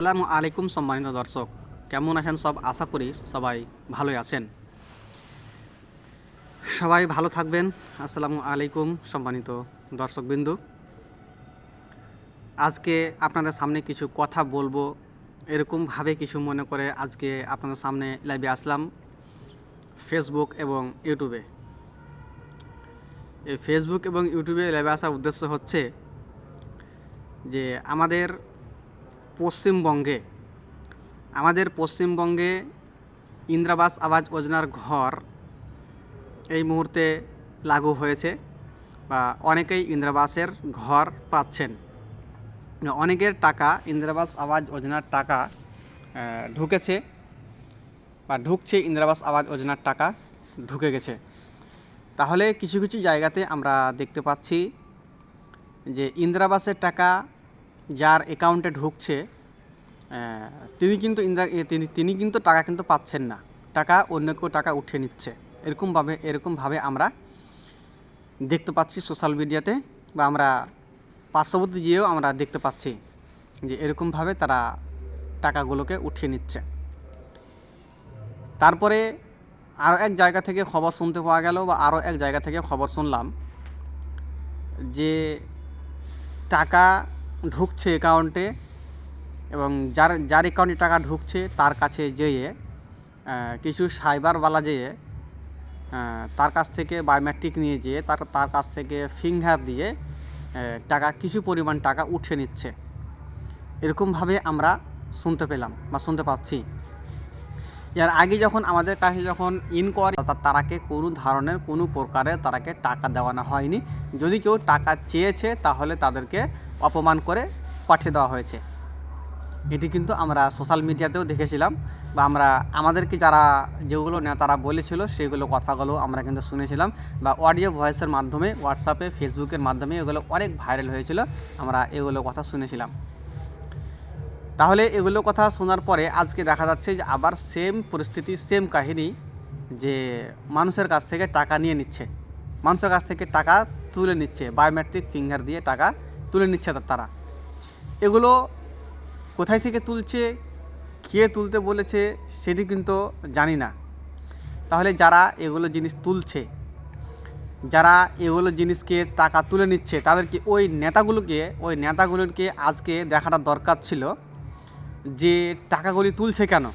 আসসালামু আলাইকুম সম্মানিত দর্শক। কেমন আছেন সব? আশা করি সবাই ভালোই আছেন। সবাই ভালো থাকবেন। আসসালামু আলাইকুম সম্মানিত দর্শকবিন্দু। আজকে আপনাদের সামনে কিছু কথা বলব। এরকমভাবে কিছু মনে করে আজকে আপনাদের সামনে লাইভে আসলাম ফেসবুক এবং ইউটিউবে এই ফেসবুক এবং ইউটিউবে লাইভে আসার উদ্দেশ্য হচ্ছে যে আমাদের পশ্চিমবঙ্গে, আমাদের পশ্চিমবঙ্গে ইন্দ্রাবাস আবাস যোজনার ঘর এই মুহূর্তে লাগু হয়েছে বা অনেকেই ইন্দ্রাবাসের ঘর পাচ্ছেন। অনেকের টাকা, ইন্দিরাবাস আবাস যোজনার টাকা ঢুকেছে বা ঢুকছে ইন্দিরাবাস আবাস যোজনার টাকা, ঢুকে গেছে। তাহলে কিছু কিছু জায়গাতে আমরা দেখতে পাচ্ছি যে ইন্দিরাবাসের টাকা যার অ্যাকাউন্টে ঢুকছে তিনি কিন্তু তিনি তিনি কিন্তু টাকা কিন্তু পাচ্ছেন না। টাকা অন্য কেউ টাকা উঠিয়ে নিচ্ছে। এরকমভাবে এরকমভাবে আমরা দেখতে পাচ্ছি সোশ্যাল মিডিয়াতে বা আমরা পার্শ্ববর্তী গিয়েও আমরা দেখতে পাচ্ছি যে এরকমভাবে তারা টাকাগুলোকে উঠিয়ে নিচ্ছে। তারপরে আরও এক জায়গা থেকে খবর শুনতে পাওয়া গেল বা আরও এক জায়গা থেকে খবর শুনলাম যে টাকা ঢুকছে অ্যাকাউন্টে এবং যার যার অ্যাকাউন্টে টাকা ঢুকছে, তার কাছে যেয়ে কিছু সাইবারওয়ালা যেয়ে তার কাছ থেকে বায়োমেট্রিক নিয়ে যেয়ে, তার তার কাছ থেকে ফিঙ্গার দিয়ে টাকা, কিছু পরিমাণ টাকা উঠে নিচ্ছে। এরকমভাবে আমরা শুনতে পেলাম বা শুনতে পাচ্ছি। এর আগে যখন আমাদের কাছে যখন ইনকোয়ারি তারাকে কোনো ধরনের কোনো প্রকারের তারাকে টাকা দেওয়ানো হয়নি। যদি কেউ টাকা চেয়েছে, তাহলে তাদেরকে অপমান করে পাঠিয়ে দেওয়া হয়েছে। এটি কিন্তু আমরা সোশ্যাল মিডিয়াতেও দেখেছিলাম বা আমরা আমাদেরকে যারা যেগুলো নেতারা বলেছিল, সেগুলো কথাগুলো আমরা কিন্তু শুনেছিলাম বা অডিও ভয়েসের মাধ্যমে হোয়াটসঅ্যাপে ফেসবুকের মাধ্যমে এগুলো অনেক ভাইরাল হয়েছিল, আমরা এগুলো কথা শুনেছিলাম। তাহলে এগুলো কথা শোনার পরে আজকে দেখা যাচ্ছে যে আবার সেম পরিস্থিতি সেম কাহিনী যে মানুষের কাছ থেকে টাকা নিয়ে নিচ্ছে। মানুষের কাছ থেকে টাকা তুলে নিচ্ছে বায়োমেট্রিক ফিঙ্গার দিয়ে টাকা তুলে নিচ্ছে তারা। এগুলো কোথায় থেকে তুলছে, কে তুলতে বলেছে সেটি কিন্তু জানি না। তাহলে যারা এগুলো জিনিস তুলছে, যারা এগুলো জিনিসকে টাকা তুলে নিচ্ছে তাদেরকে ওই নেতাগুলোকে ওই নেতাগুলোকে আজকে দেখাটা দরকার ছিল? যে টাকাগুলি তুলছে কেন?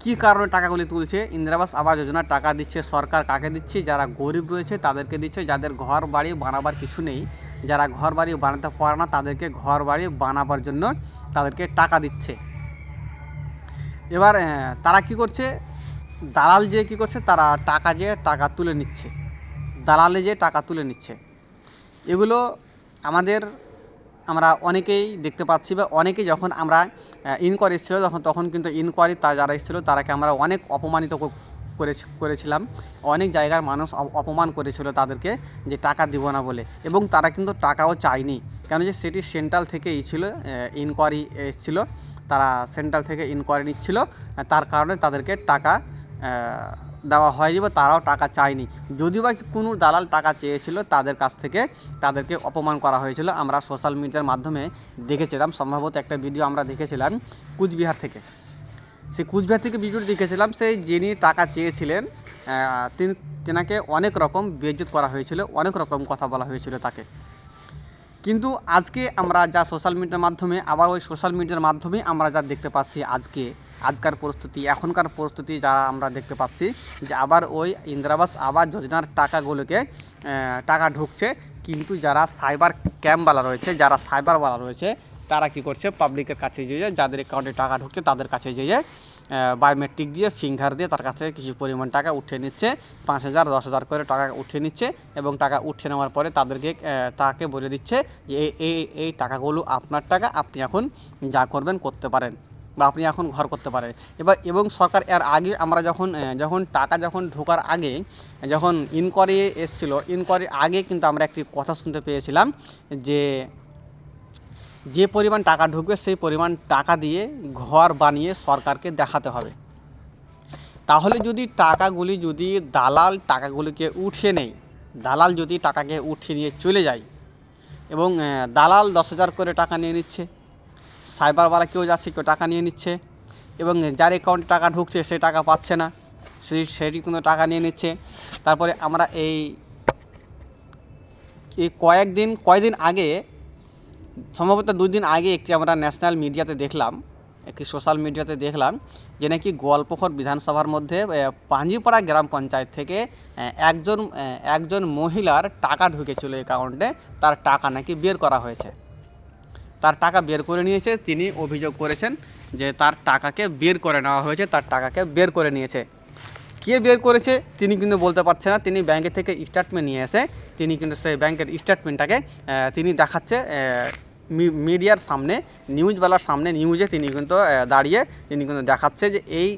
কী কারণে টাকাগুলি তুলছে? ইন্দিরাবাস আবাস যোজনার টাকা দিচ্ছে, সরকার কাকে দিচ্ছে? যারা গরিব রয়েছে তাদেরকে দিচ্ছে, যাদের ঘর বাড়ি বানাবার কিছু নেই, যারা ঘর বাড়ি বানাতে পারে না তাদেরকে ঘর বাড়ি বানাবার জন্য তাদেরকে টাকা দিচ্ছে। এবার তারা কি করছে? দালাল যে কি করছে? তারা টাকা যে টাকা তুলে নিচ্ছে। দালালে যে টাকা তুলে নিচ্ছে। এগুলো আমাদের আমরা অনেকেই দেখতে পাচ্ছি বা অনেকে যখন আমরা ইনকোয়ারি এসেছিল তখন তখন কিন্তু ইনকোয়ারি তা যারা এসেছিল, তারাকে আমরা অনেক অপমানিত করেছি- করেছিলাম। অনেক জায়গার মানুষ অপমান করেছিল তাদেরকে যে টাকা দিব না বলে। এবং তারা কিন্তু টাকাও চায়নি। কেন যে সেটি সেন্ট্রাল থেকে ছিল ইনকোয়ারি এসেছিল, তারা সেন্ট্রাল থেকে ইনকোয়ারি নিচ্ছিল তার কারণে তাদেরকে টাকা দেওয়া হয়নি বা তারাও টাকা চায়নি। যদিও বা কোনো দালাল টাকা চেয়েছিল, তাদের কাছ থেকে তাদেরকে অপমান করা হয়েছিল। আমরা সোশ্যাল মিডিয়ার মাধ্যমে দেখেছিলাম, সম্ভবত একটা ভিডিও আমরা দেখেছিলাম কুচবিহার থেকে। সেই কুচবিহার থেকে ভিডিওটি দেখেছিলাম, সেই যিনি টাকা চেয়েছিলেন তিনি, তেনাকে অনেক রকম বেজ্জত করা হয়েছিল, অনেক রকম কথা বলা হয়েছিল তাকে। কিন্তু আজকে আমরা যা সোশ্যাল মিডিয়ার মাধ্যমে, আবার ওই সোশ্যাল মিডিয়ার মাধ্যমে আমরা যা দেখতে পাচ্ছি আজকে আজকার পরিস্থিতি, এখনকার পরিস্থিতি যারা আমরা দেখতে পাচ্ছি যে আবার ওই ইন্দিরাবাস আবাস যোজনার টাকাগুলোকে টাকা ঢুকছে। কিন্তু যারা সাইবার ক্যাম্পওয়ালা রয়েছে, যারা সাইবারওয়ালা রয়েছে, তারা কি করছে? পাবলিকের কাছে যেয়ে যাদের অ্যাকাউন্টে টাকা ঢুকছে, তাদের কাছে যেয়ে বায়োমেট্রিক দিয়ে ফিঙ্গার দিয়ে তার কাছে কিছু পরিমাণ টাকা উঠিয়ে নিচ্ছে। পাঁচ হাজার, দশ হাজার করে টাকা উঠিয়ে নিচ্ছে এবং টাকা উঠিয়ে নেওয়ার পরে তাদেরকে তাকে বলে দিচ্ছে যে এই এই টাকাগুলো আপনার টাকা, আপনি এখন যা করবেন, করতে পারেন। বা আপনি এখন ঘর করতে পারেন। এবার, এবং সরকার এর আগে আমরা যখন যখন টাকা যখন ঢোকার আগে যখন ইনকোয়ারি এসছিল ইনকোয়ারির আগে কিন্তু আমরা একটি কথা শুনতে পেয়েছিলাম যে যে পরিমাণ টাকা ঢুকবে সেই পরিমাণ টাকা দিয়ে ঘর বানিয়ে সরকারকে দেখাতে হবে। তাহলে যদি টাকাগুলি যদি দালাল টাকাগুলিকে উঠিয়ে নেয়, দালাল যদি টাকাকে উঠিয়ে নিয়ে চলে যায়, এবং দালাল দশ হাজার করে টাকা নিয়ে নিচ্ছে সাইবারওয়ালা কেউ যাচ্ছে, কেউ টাকা নিয়ে নিচ্ছে এবং যার অ্যাকাউন্টে টাকা ঢুকছে সে টাকা পাচ্ছে না সেই সেটি কিন্তু টাকা নিয়ে নিচ্ছে। তারপরে আমরা এই এই কয়েকদিন কয়েকদিন আগে, সম্ভবত দুই দিন আগে একটি আমরা ন্যাশনাল মিডিয়াতে দেখলাম, একটি সোশ্যাল মিডিয়াতে দেখলাম যে নাকি গোয়ালপুকুর বিধানসভার মধ্যে পাঞ্জিপাড়া গ্রাম পঞ্চায়েত থেকে একজন একজন মহিলার টাকা ঢুকেছিল অ্যাকাউন্টে তার টাকা নাকি বের করা হয়েছে। তার টাকা বের করে নিয়েছে। তিনি অভিযোগ করেছেন যে তার টাকাকে বের করে নেওয়া হয়েছে, তার টাকাকে বের করে নিয়েছে। কে বের করেছে তিনি কিন্তু বলতে পারছে না। তিনি ব্যাংকের থেকে স্টেটমেন্ট নিয়ে এসে তিনি কিন্তু সেই ব্যাংকের স্টেটমেন্টটাকে তিনি দেখাচ্ছে মিডিয়ার সামনে, নিউজওয়ালার সামনে, নিউজে তিনি কিন্তু দাঁড়িয়ে তিনি কিন্তু দেখাচ্ছে যে এই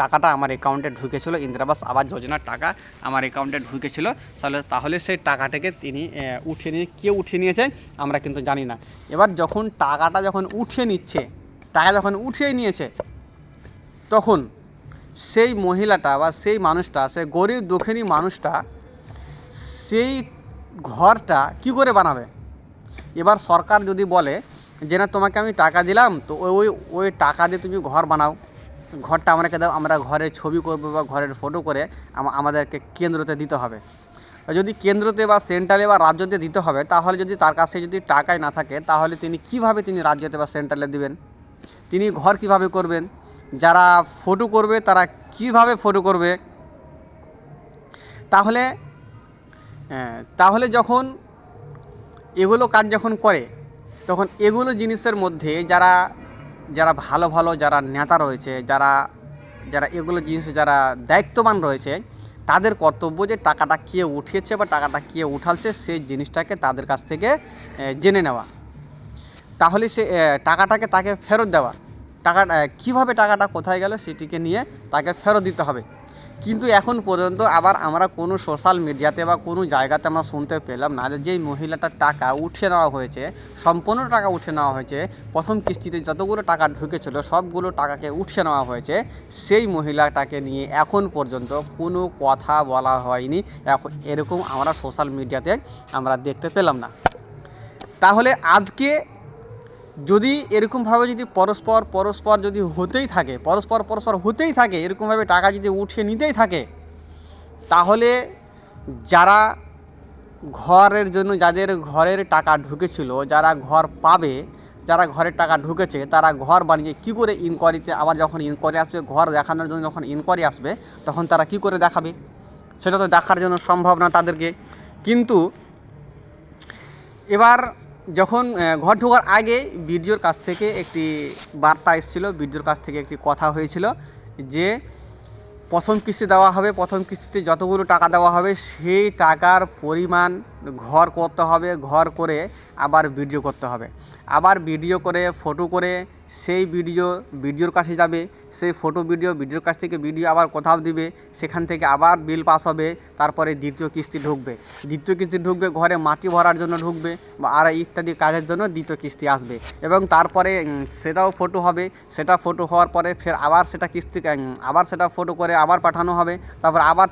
টাকাটা আমার অ্যাকাউন্টে ঢুকেছিল, ইন্দিরাবাস আবাস যোজনার টাকা আমার অ্যাকাউন্টে ঢুকেছিল। তাহলে তাহলে সেই টাকাটাকে তিনি উঠিয়ে নিয়ে, কে উঠিয়ে নিয়েছে আমরা কিন্তু জানি না। এবার যখন টাকাটা যখন উঠিয়ে নিচ্ছে, টাকা যখন উঠিয়ে নিয়েছে, তখন সেই মহিলাটা বা সেই মানুষটা সেই গরিব দুঃখিনী মানুষটা সেই ঘরটা কি করে বানাবে? এবার সরকার যদি বলে যে, না, তোমাকে আমি টাকা দিলাম, তো ওই ওই টাকা দিয়ে তুমি ঘর বানাও। ঘরটা আমাকে দাও, আমরা ঘরের ছবি করব বা ঘরের ফটো করে আমাদেরকে কেন্দ্রতে দিতে হবে। যদি কেন্দ্রতে বা সেন্ট্রালে বা রাজ্যতে দিতে হবে, তাহলে যদি তার কাছে যদি টাকাই না থাকে, তাহলে তিনি কীভাবে তিনি রাজ্যতে বা সেন্ট্রালে দিবেন? তিনি ঘর কীভাবে করবেন? যারা ফটো করবে, তারা কীভাবে ফটো করবে? তাহলে তাহলে যখন এগুলো কাজ যখন করে, তখন এগুলো জিনিসের মধ্যে যারা যারা ভালো ভালো যারা নেতা রয়েছে, যারা যারা এগুলো জিনিস যারা দায়িত্ববান রয়েছে, তাদের কর্তব্য যে টাকাটা কে উঠিয়েছে বা টাকাটা কে উঠালছে, সেই জিনিসটাকে তাদের কাছ থেকে জেনে নেওয়া। তাহলে সে টাকাটাকে তাকে ফেরত দেওয়া। টাকাটা কীভাবে টাকাটা কোথায় গেল সেটিকে নিয়ে তাকে ফেরত দিতে হবে। কিন্তু এখন পর্যন্ত আবার আমরা কোনো সোশ্যাল মিডিয়াতে বা কোনো জায়গাতে আমরা শুনতে পেলাম না যে মহিলাটার টাকা উঠিয়ে নেওয়া হয়েছে, সম্পূর্ণ টাকা উঠে নেওয়া হয়েছে, প্রথম কিস্তিতে যতগুলো টাকা ঢুকেছিল, সবগুলো টাকাকে উঠিয়ে নেওয়া হয়েছে, সেই মহিলাটাকে নিয়ে এখন পর্যন্ত কোনো কথা বলা হয়নি। এখন এরকম আমরা সোশ্যাল মিডিয়াতে আমরা দেখতে পেলাম না। তাহলে আজকে যদি এরকমভাবে যদি পরস্পর পরস্পর যদি হতেই থাকে, পরস্পর পরস্পর হতেই থাকে, এরকমভাবে টাকা যদি উঠিয়ে নিতেই থাকে, তাহলে যারা ঘরের জন্য, যাদের ঘরের টাকা ঢুকেছিল, যারা ঘর পাবে, যারা ঘরের টাকা ঢুকেছে, তারা ঘর বানিয়ে কি করে ইনকোয়ারিতে আবার যখন ইনকোয়ারি আসবে, ঘর দেখানোর জন্য যখন ইনকোয়ারি আসবে, তখন তারা কি করে দেখাবে? সেটা তো দেখার জন্য সম্ভব না তাদেরকে। কিন্তু এবার যখন ঘর ঢোকার আগে বিডিওর কাছ থেকে একটি বার্তা এসেছিল, বিডিওর কাছ থেকে একটি কথা হয়েছিল যে, প্রথম কিস্তি দেওয়া হবে, প্রথম কিস্তিতে যতগুলো টাকা দেওয়া হবে, সেই টাকার পরিমাণ ঘর করতে হবে, ঘর করে আবার ভিডিও করতে হবে। আবার ভিডিও করে ফটো করে, সেই ভিডিও ভিডিওর কাছে যাবে, সেই ফটো ভিডিও ভিডিওর কাছ থেকে ভিডিও আবার কোথাও দিবে, সেখান থেকে আবার বিল পাস হবে, তারপরে দ্বিতীয় কিস্তি ঢুকবে। দ্বিতীয় কিস্তি ঢুকবে, ঘরে মাটি ভরার জন্য ঢুকবে, বা আর ইত্যাদি কাজের জন্য দ্বিতীয় কিস্তি আসবে। এবং তারপরে সেটাও ফটো হবে, সেটা ফটো হওয়ার পরে ফের আবার সেটা কিস্তি আবার সেটা ফটো করে আবার পাঠানো হবে, তারপর আবার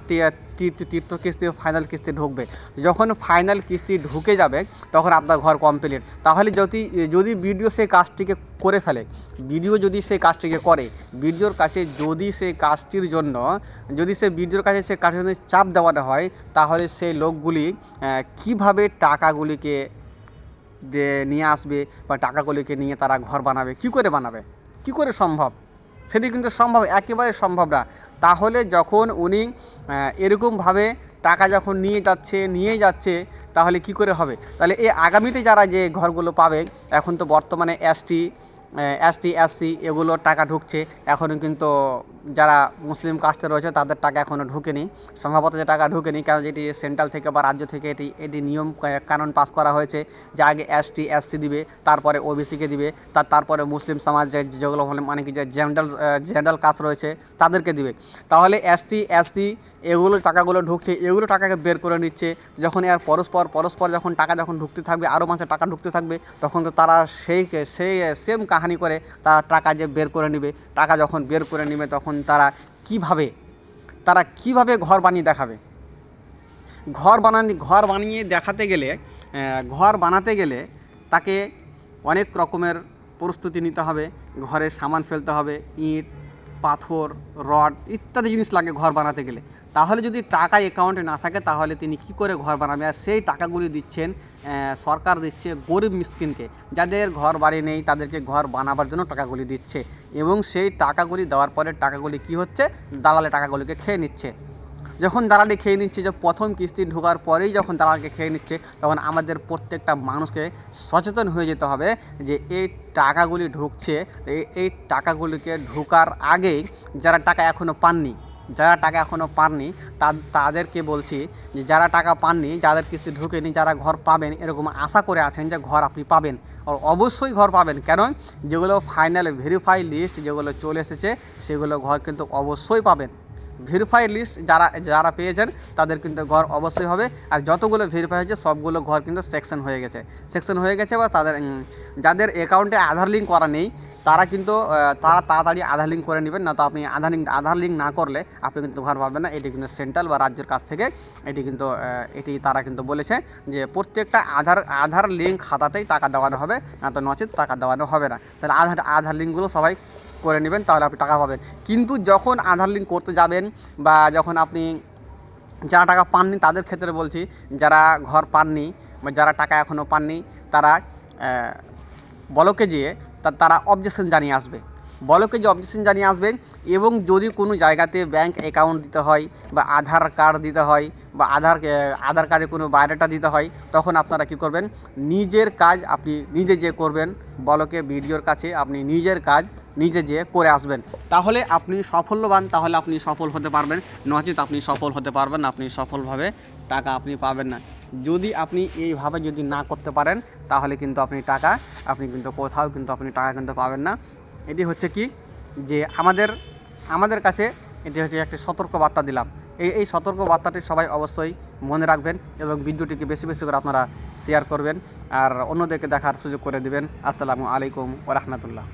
তৃতীয় কিস্তি ফাইনাল কিস্তি ঢুকবে। যখন ফাইনাল কিস্তি ঢুকে যাবে, তখন আপনার ঘর কমপ্লিট তাহলে যদি যদি ভিডিও সেই কাজটিকে করে ফেলে ভিডিও যদি সেই কাজটিকে করে ভিডিওর কাছে যদি সেই কাজটির জন্য, যদি সে ভিডিওর কাছে সে কাজের জন্য চাপ দেওয়াটা হয়, তাহলে সেই লোকগুলি কীভাবে টাকাগুলিকে নিয়ে আসবে বা টাকাগুলিকে নিয়ে তারা ঘর বানাবে, কি করে বানাবে? কি করে সম্ভব? সেটি কিন্তু সম্ভব, একেবারে সম্ভব না। তাহলে যখন উনি এরকমভাবে টাকা যখন নিয়ে যাচ্ছে নিয়ে যাচ্ছে, তাহলে কি করে হবে? তাহলে এ আগামীতে যারা যে ঘরগুলো পাবে, এখন তো বর্তমানে এসটি এসটি এসসি এগুলো টাকা ঢুকছে। এখনও কিন্তু যারা মুসলিম কাস্টে রয়েছে, তাদের টাকা এখনও ঢুকেনি। সম্ভবত যে টাকা ঢুকেনি, কারণ যেটি সেন্ট্রাল থেকে বা রাজ্য থেকে এটি এটি নিয়ম কানুন পাস করা হয়েছে। যে আগে এসটি এসসি দিবে, তারপরে ওবিসিকে দিবে তার তারপরে মুসলিম সমাজ যেগুলো মানে কি যে জেনারেল জেনারেল কাস্ট রয়েছে, তাদেরকে দিবে। তাহলে এসটি এসসি এগুলো টাকাগুলো ঢুকছে, এগুলো টাকাকে বের করে নিচ্ছে। যখন এর পরস্পর পরস্পর যখন টাকা যখন ঢুকতে থাকবে আরও মাসে টাকা ঢুকতে থাকবে, তখন তো তারা সেই সেই সেম কাহানি করে, তারা টাকা যে বের করে নেবে, টাকা যখন বের করে নেবে তখন তারা কীভাবে তারা কীভাবে ঘর বানিয়ে দেখাবে? ঘর বানানি, ঘর বানিয়ে দেখাতে গেলে ঘর বানাতে গেলে তাকে অনেক রকমের প্রস্তুতি নিতে হবে। ঘরে সামান ফেলতে হবে, ইট, পাথর, রড ইত্যাদি জিনিস লাগে ঘর বানাতে গেলে। তাহলে যদি টাকা অ্যাকাউন্টে না থাকে, তাহলে তিনি কি করে ঘর বানাবে? আর সেই টাকাগুলি দিচ্ছেন সরকার দিচ্ছে গরিব মিসকিনকে, যাদের ঘর বাড়ি নেই, তাদেরকে ঘর বানাবার জন্য টাকাগুলি দিচ্ছে। এবং সেই টাকাগুলি দেওয়ার পরে টাকাগুলি কি হচ্ছে? দালালে টাকাগুলিকে খেয়ে নিচ্ছে। যখন দালালি খেয়ে নিচ্ছে, যে প্রথম কিস্তি ঢোকার পরেই যখন দালালকে খেয়ে নিচ্ছে, তখন আমাদের প্রত্যেকটা মানুষকে সচেতন হয়ে যেতে হবে যে এই টাকাগুলি ঢুকছে। এই টাকাগুলিকে ঢোকার আগেই যারা টাকা এখনও পাননি যারা টাকা এখনও পাননি, তা- তাদেরকে বলছি যে যারা টাকা পাননি, যাদের কিস্তি ঢুকেনি, যারা ঘর পাবেন, এরকম আশা করে আছেন যে ঘর আপনি পাবেন। আর অবশ্যই ঘর পাবেন। কেন? যেগুলো ফাইনাল ভেরিফাই লিস্ট যেগুলো চলে এসেছে, সেগুলো ঘর কিন্তু অবশ্যই পাবেন। ভেরিফাই লিস্ট যারা যারা পেয়েছেন, তাদের কিন্তু ঘর অবশ্যই হবে। আর যতগুলো ভেরিফাই হয়েছে, সবগুলো ঘর কিন্তু সেকশন হয়ে গেছে। সেকশন হয়ে গেছে বা তাদের যাদের অ্যাকাউন্টে আধার লিঙ্ক করা নেই তারা কিন্তু তারা তাড়াতাড়ি আধার লিঙ্ক করে নেবেন, না তো আপনি আধার লিঙ্ক আধার লিঙ্ক না করলে আপনি কিন্তু ঘর পাবেন না। এটি কিন্তু সেন্ট্রাল বা রাজ্যের কাছ থেকে, এটি কিন্তু এটি তারা কিন্তু বলেছে যে প্রত্যেকটা আধার আধার লিঙ্ক খাতাতেই টাকা দেওয়ানো হবে, না তো নচেত টাকা দেওয়ানো হবে না। তাহলে আধার আধার লিঙ্কগুলো সবাই করে নেবেন, তাহলে আপনি টাকা পাবেন। কিন্তু যখন আধার লিঙ্ক করতে যাবেন বা যখন আপনি যারা টাকা পাননি তাদের ক্ষেত্রে বলছি, যারা ঘর পাননি বা যারা টাকা এখনও পাননি, তারা বলকে যেয়ে তারা অবজেকশন জানিয়ে আসবে। বলকে যে অবজেকশন জানিয়ে আসবেন এবং যদি কোনো জায়গাতে ব্যাংক অ্যাকাউন্ট দিতে হয় বা আধার কার্ড দিতে হয় বা আধার আধার কার্ডে কোনো বায়োডাটা দিতে হয়, তখন আপনারা কি করবেন? নিজের কাজ আপনি নিজে যে করবেন বলকে ভিডিওর কাছে আপনি নিজের কাজ নিজে যেয়ে করে আসবেন। তাহলে আপনি সফলবান তাহলে আপনি সফল হতে পারবেন। নচেত আপনি সফল হতে পারবেন আপনি সফলভাবে টাকা আপনি পাবেন না। যদি আপনি এইভাবে যদি না করতে পারেন, তাহলে কিন্তু আপনি টাকা, আপনি কিন্তু কোথাও কিন্তু আপনি টাকা কিন্তু পাবেন না। এটি হচ্ছে কি? যে আমাদের আমাদের কাছে এটি হচ্ছে একটি সতর্ক বার্তা দিলাম। এই এই সতর্ক বার্তাটি সবাই অবশ্যই মনে রাখবেন এবং ভিডিওটিকে বেশি বেশি করে আপনারা শেয়ার করবেন। আর অন্যদেরকে দেখার সুযোগ করে দেবেন। আসসালামু আলাইকুম ওরহমতুল্লাহ